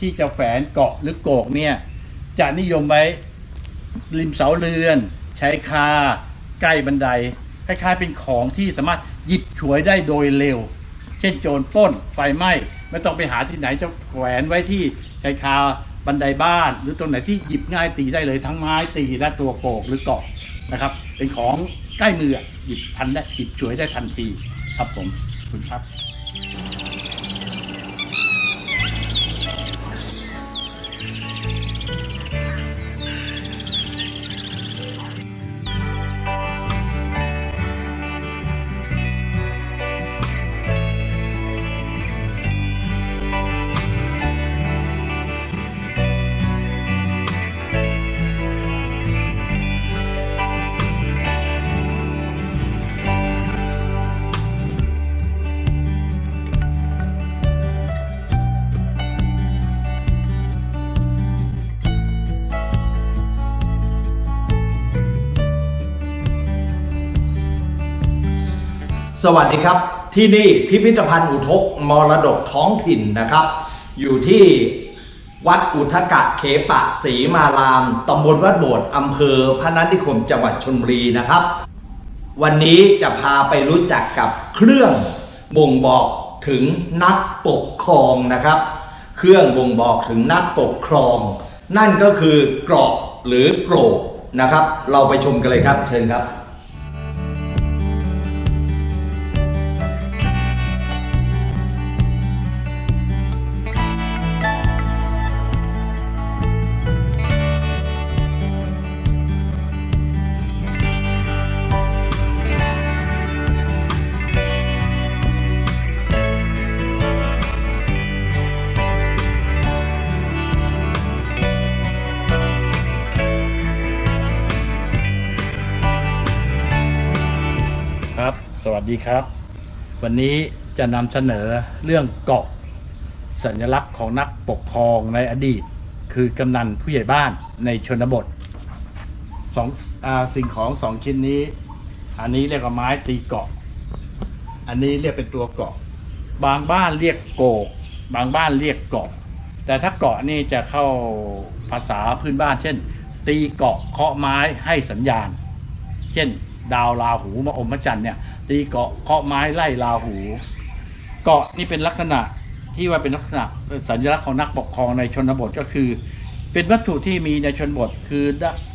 ที่จะแฝนเกาะหรือโกกเนี่ยจะนิยมไว้ริมเสาเรือน ใช้คา ใกล้บันไดคล้ายๆเป็นของที่สามารถหยิบฉวยได้โดยเร็ว เช่นโจรปล้นไฟไหม้ไม่ต้องไปหาที่ไหนจะแขวนไว้ที่ชายคาบันไดบ้าน หรือตรงไหนที่หยิบง่ายตีได้เลยทั้งไม้ตีและตัวโกกหรือเกาะนะครับ เป็นของใกล้มืออหยิบทันได้หยิบฉวยได้ทันทีครับผมขอบคุณครับ สวัสดีครับ ที่นี่พิพิธภัณฑ์อุทกมรดกท้องถิ่นนะครับ อยู่ที่วัดอุทกะเขปะศรีมารามตำบลวัดโบสถ์อำเภอพระนัสนิคมจังหวัดชลบุรีนะครับ วันนี้จะพาไปรู้จักกับเครื่องบ่งบอกถึงนักปกครองนะครับ เครื่องบ่งบอกถึงนักปกครอง นั่นก็คือกรอบหรือโกรกนะครับ เราไปชมกันเลยครับเชิญครับ วัสดีครับ วันนี้จะนำเสนอเรื่องเกาะสัญลักษณ์ของนักปกครองในอดีต คือกำนันผู้ใหญ่บ้านในชนบทสองอสิ่งของสองชิ้นนี้ อันนี้เรียกว่าไม้ตีเกาะ อันนี้เรียกเป็นตัวเกาะ บางบ้านเรียกโกก บางบ้านเรียกเกาะ แต่ถ้าเกาะนี่จะเข้าภาษาพื้นบ้าน เช่น ตีเกาะเคาะไม้ให้สัญญาณ เช่น ดาวราหูมาอมพระจันทร์เนี่ยตีเกาะเคาะไม้ไล่ราหู เกาะนี่เป็นลักษณะที่ว่าเป็นลักษณะสัญลักษณ์ของนักปกครองในชนบทก็คือ เป็นวัตถุที่มีในชนบทคือ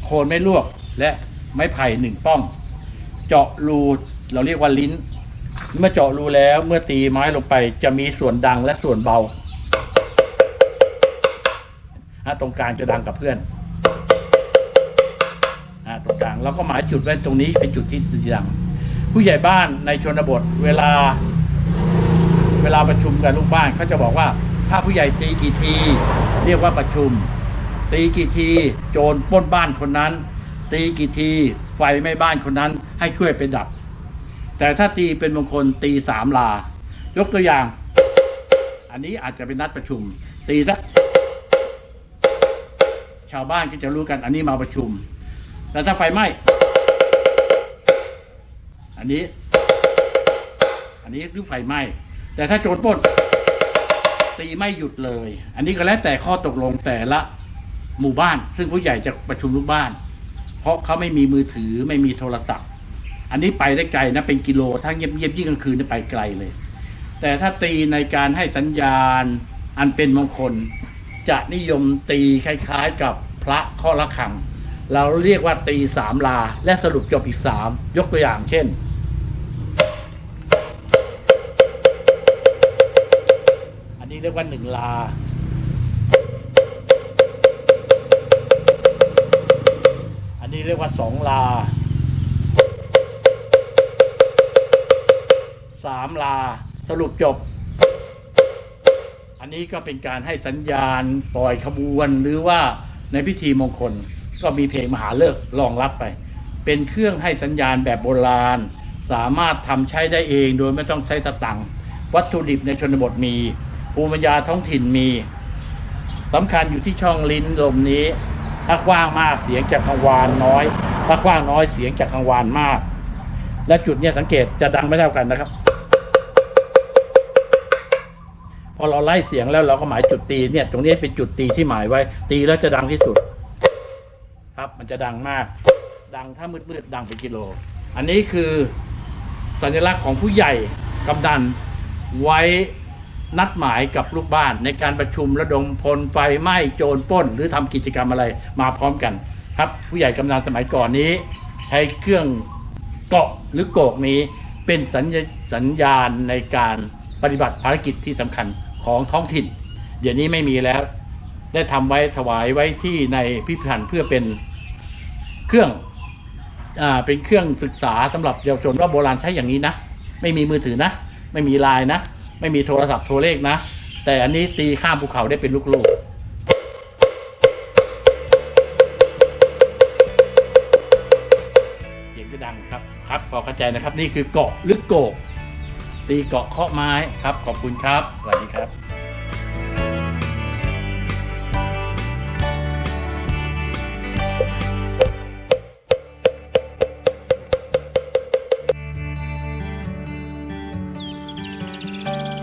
โคนไม้ลวกและไม้ไผ่หนึ่งป้อง เจาะรูเราเรียกว่าลิ้น เมื่อเจาะรูแล้วเมื่อตีไม้ลงไปจะมีส่วนดังและส่วนเบาตรงกลางจะดังกับเพื่อนางเราก็หมายจุดไว้ตรงนี้เป็นจุดที่สีดังผู้ใหญ่บ้านในชนบทเวลา เวลาประชุมกันลูกบ้านเขาจะบอกว่า ถ้าผู้ใหญ่ตีกี่ที เรียกว่าประชุม ตีกี่ที โจรปล้นบ้านคนนั้น ตีกี่ที ไฟไหม้บ้านคนนั้น ให้ช่วยไปดับ แต่ถ้าตีเป็นมงคลตีสามลา ยกตัวอย่าง อันนี้อาจจะเป็นนัดประชุม ตีสักชาวบ้านก็จะรู้กันอันนี้มาประชุม แต่ถ้าไฟไหม้อันนี้ อันนี้คือไฟไหม้แต่ถ้าโจรปล้นตีไม่หยุดเลย อันนี้ก็แล้วแต่ข้อตกลงแต่ละหมู่บ้าน ซึ่งผู้ใหญ่จะประชุมลูกบ้าน เพราะเขาไม่มีมือถือไม่มีโทรศัพท์ อันนี้ไปได้ไกลนะเป็นกิโลถ้าเงียบๆยิ่งกลางคืนไปไกลเลย แต่ถ้าตีในการให้สัญญาณอันเป็นมงคล จะนิยมตีคล้าย ๆ กับพระข้อละฆัง เราเรียกว่าตีสามลา และสรุปจบอีกสามยกตัวอย่างเช่น อันนี้เรียกว่าหนึ่งลา อันนี้เรียกว่าสองลาสามลา สรุปจบ อันนี้ก็เป็นการให้สัญญาณปล่อยขบวนหรือว่าในพิธีมงคล ก็มีเพลงมหาเลิกรองรับไป เป็นเครื่องให้สัญญาณแบบโบราณ สามารถทำใช้ได้เองโดยไม่ต้องใช้ตะตังวัตถุดิบในชนบทมี ภูมิปัญญาท้องถิ่นมีสำคัญอยู่ที่ช่องลิ้นลมนี้ ถ้ากว้างมากเสียงจากกังวานน้อย ถ้ากว้างน้อยเสียงจากกังวานมาก และจุดนี้สังเกตจะดังไม่เท่ากันนะครับพอเราไล่เสียงแล้วเราก็หมายจุดตีเนี่ย ตรงนี้เป็นจุดตีที่หมายไว้ ตีแล้วจะดังที่สุด ครับมันจะดังมาก ดังถ้ามืดๆดังเป็นกิโล อันนี้คือสัญลักษณ์ของผู้ใหญ่กำนันไว้นัดหมายกับลูกบ้านในการประชุมระดมพลไฟไหม้โจรปล้น หรือทำกิจกรรมอะไรมาพร้อมกัน ครับ ผู้ใหญ่กำนันสมัยก่อนนี้ ใช้เครื่องเกาะหรือโกกนี้เป็นสัญญสัญญาณในการปฏิบัติภารกิจที่สำคัญของท้องถิ่น เดี๋ยวนี้ไม่มีแล้ว ได้ทำไว้ถวายไว้ที่ในพิพิธภัณฑ์เพื่อเป็นเครื่องอ่าเป็นเครื่องศึกษาสำหรับเยาวชนว่าโบราณใช้อย่างนี้นะ ไม่มีมือถือนะ ไม่มีไลน์นะ ไม่มีโทรศัพท์โทรเลขนะ แต่อันนี้ตีข้ามภูเขาได้เป็นลูกๆเสียงจะดังครับครับพอเข้าใจนะครับ นี่คือเกาะหรือโกกตีเกาะเคาะไม้ครับ ขอบคุณครับสวัสดีครับ thank you